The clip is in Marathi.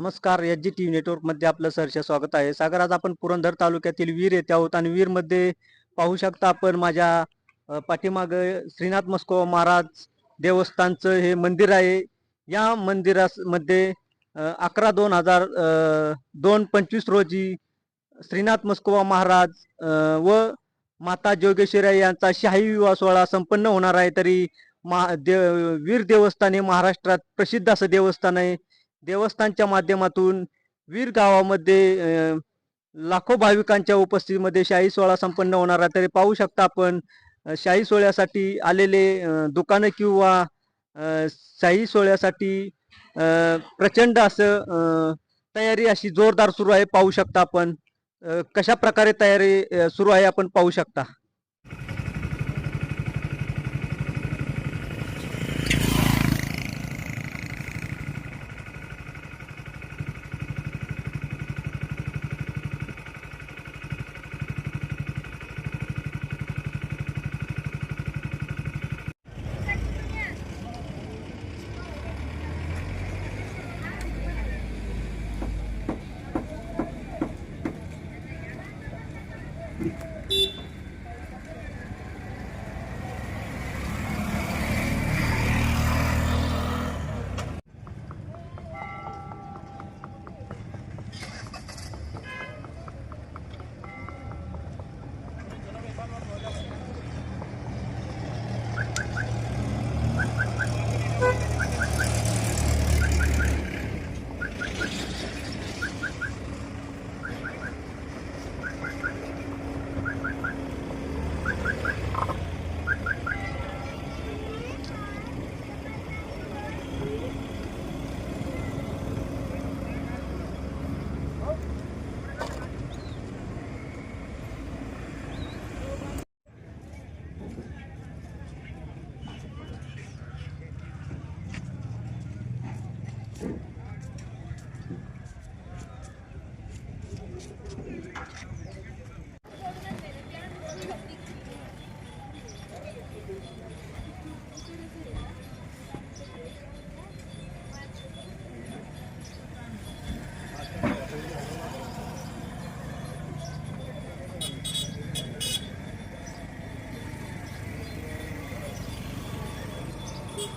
नमस्कार एच जी टी व्ही नेटवर्कमध्ये आपलं सहर्ष स्वागत आहे. सागर आज आपण पुरंदर तालुक्यातील वीर येथे आहोत आणि वीरमध्ये पाहू शकता आपण माझ्या पाठीमाग श्रीनाथ मस्को महाराज देवस्थानचं हे मंदिर आहे. या मंदिरामध्ये अकरा दोन हजार दोन पंचवीस रोजी श्रीनाथ मस्कोबा महाराज व माता जोगेश्वरी यांचा शाही विवाह सोहळा संपन्न होणार आहे. तरी महा दे वीर देवस्थान हे महाराष्ट्रात प्रसिद्ध असं देवस्थान आहे. देवस्थानच्या माध्यमातून वीर गावामध्ये लाखो भाविकांच्या उपस्थितीमध्ये शाही सोहळा संपन्न होणार आहे. तरी पाहू शकता आपण शाही सोहळ्यासाठी आलेले दुकानं किंवा शाही सोहळ्यासाठी प्रचंड असं तयारी अशी जोरदार सुरू आहे. पाहू शकता आपण कशा प्रकारे तयारी सुरू आहे आपण पाहू शकता.